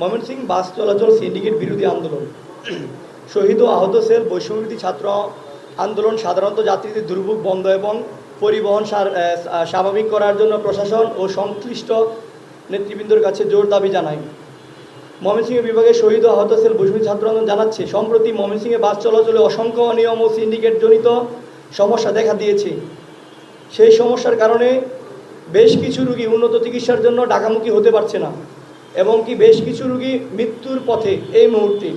ময়মনসিংহ বাস চলাচল সিন্ডিকেট বিরোধী আন্দোলন। শহীদ ও আহত সেল বৈষম্যবিরোধী ছাত্র আন্দোলন সাধারণত যাত্রীদের দুর্ভোগ বন্ধ এবং পরিবহন স্বাভাবিক করার জন্য প্রশাসন ও সংশ্লিষ্ট নেতৃবৃন্দর কাছে জোর দাবি জানায়। ময়মনসিংহ বিভাগের শহীদ ও আহত সেল বৈষম্য ছাত্র আন্দোলন জানাচ্ছে, সম্প্রতি ময়মনসিংহে বাস চলাচলে অসংখ্য অনিয়ম ও সিন্ডিকেট জনিত সমস্যা দেখা দিয়েছে। সেই সমস্যার কারণে বেশ কিছু রুগী উন্নত চিকিৎসার জন্য ঢাকামুখী হতে পারছে না। এবং কি বেশ কিছু রুগী মৃত্যুর পথে এই মুহূর্তে।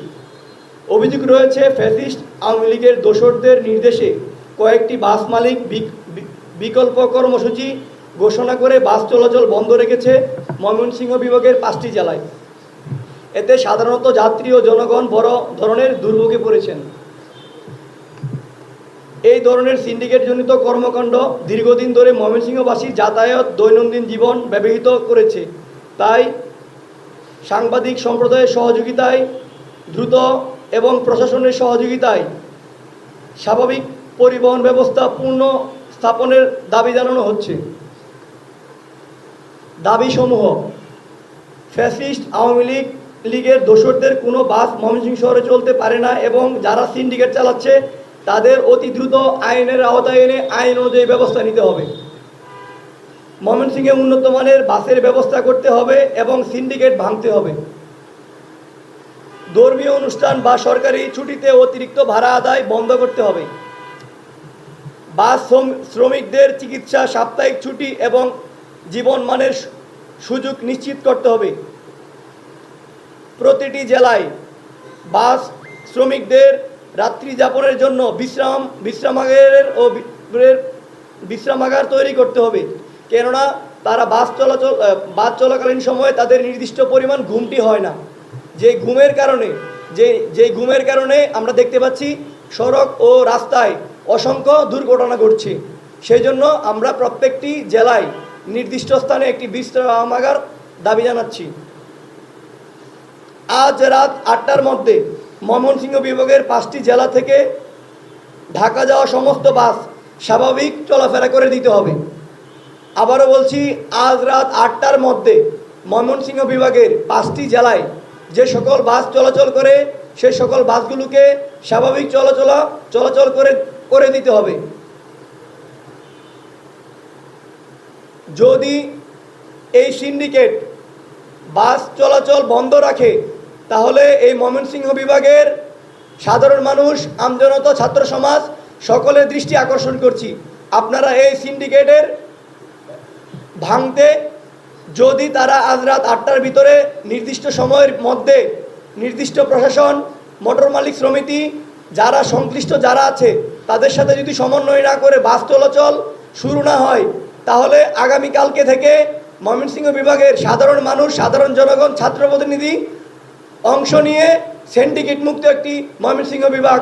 অভিযোগ রয়েছে, ফ্যাসিস্ট আওয়ামী লীগের দোসরদের নির্দেশে কয়েকটি বাস মালিক বিক- বিকল্প কর্মসূচি ঘোষণা করে বাস চলাচল বন্ধ রেখেছে ময়মনসিংহ বিভাগের পাঁচটি জেলায়। এতে সাধারণত যাত্রী ও জনগণ বড় ধরনের দুর্ভোগে পড়েছেন। এই ধরনের সিন্ডিকেটজনিত কর্মকাণ্ড দীর্ঘদিন ধরে ময়মনসিংহবাসীর যাতায়াত দৈনন্দিন জীবন ব্যবহৃত করেছে। তাই সাংবাদিক সম্প্রদায়ের সহযোগিতায় দ্রুত এবং প্রশাসনের সহযোগিতায় স্বাভাবিক পরিবহন ব্যবস্থা পূর্ণ স্থাপনের দাবি জানানো হচ্ছে। দাবিসমূহ, ফ্যাসিস্ট আওয়ামী লীগ লীগের দোসরদের কোনো বাস ময়মনসিংহ শহরে চলতে পারে না এবং যারা সিন্ডিকেট চালাচ্ছে তাদের অতি দ্রুত আইনের আওতায় এনে আইন অনুযায়ী ব্যবস্থা নিতে হবে। ময়মনসিংহে উন্নত মানের বাসের ব্যবস্থা করতে হবে এবং সিন্ডিকেট ভাঙতে হবে। ধর্মীয় অনুষ্ঠান বা সরকারি ছুটিতে অতিরিক্ত ভাড়া আদায় বন্ধ করতে হবে। বাস শ্রমিকদের চিকিৎসা, সাপ্তাহিক ছুটি এবং জীবনমানের সুযোগ নিশ্চিত করতে হবে। প্রতিটি জেলায় বাস শ্রমিকদের রাত্রি যাপনের জন্য বিশ্রাম বিশ্রামাগারের ও বিশ্রামাগার তৈরি করতে হবে। কেননা তারা বাস চলাচল বাস চলাকালীন সময়ে তাদের নির্দিষ্ট পরিমাণ ঘুমটি হয় না। যে ঘুমের কারণে, যে যে ঘুমের কারণে আমরা দেখতে পাচ্ছি সড়ক ও রাস্তায় অসংখ্য দুর্ঘটনা ঘটছে। সেই জন্য আমরা প্রত্যেকটি জেলায় নির্দিষ্ট স্থানে একটি বিশ্রামাগার দাবি জানাচ্ছি। আজ রাত আটটার মধ্যে ময়মনসিংহ বিভাগের পাঁচটি জেলা থেকে ঢাকা যাওয়া সমস্ত বাস স্বাভাবিক চলাফেরা করে দিতে হবে। আবারও বলছি, আজ রাত আটটার মধ্যে ময়মনসিংহ বিভাগের পাঁচটি জেলায় যে সকল বাস চলাচল করে, সে সকল বাসগুলোকে স্বাভাবিক চলাচল চলাচল করে করে দিতে হবে। যদি এই সিন্ডিকেট বাস চলাচল বন্ধ রাখে, তাহলে এই ময়মনসিংহ বিভাগের সাধারণ মানুষ, আমজনতা, ছাত্র সমাজ সকলের দৃষ্টি আকর্ষণ করছি। আপনারা এই সিন্ডিকেটের ভাঙতে যদি তারা আজ রাত আটটার ভিতরে নির্দিষ্ট সময়ের মধ্যে নির্দিষ্ট প্রশাসন, মোটর মালিক সমিতি, যারা সংশ্লিষ্ট যারা আছে, তাদের সাথে যদি সমন্বয় না করে বাস চলাচল শুরু না হয়, তাহলে আগামীকালকে থেকে ময়মনসিংহ বিভাগের সাধারণ মানুষ, সাধারণ জনগণ, ছাত্র প্রতিনিধি অংশ নিয়ে সিন্ডিকেট মুক্ত একটি ময়মনসিংহ বিভাগ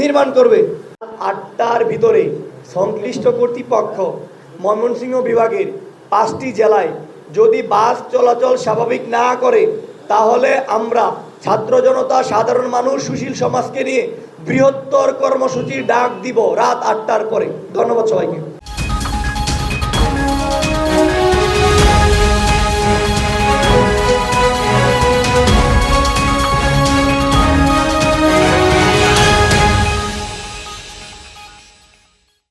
নির্মাণ করবে। আটটার ভিতরে সংশ্লিষ্ট কর্তৃপক্ষ ময়মনসিংহ বিভাগের পাঁচটি জেলায় যদি বাস চলাচল স্বাভাবিক না করে, তাহলে আমরা ছাত্র জনতা, সাধারণ মানুষ, সুশীল সমাজকে নিয়ে বৃহত্তর কর্মসূচির ডাক দিব রাত আটটার পরে। ধন্যবাদ সবাইকে।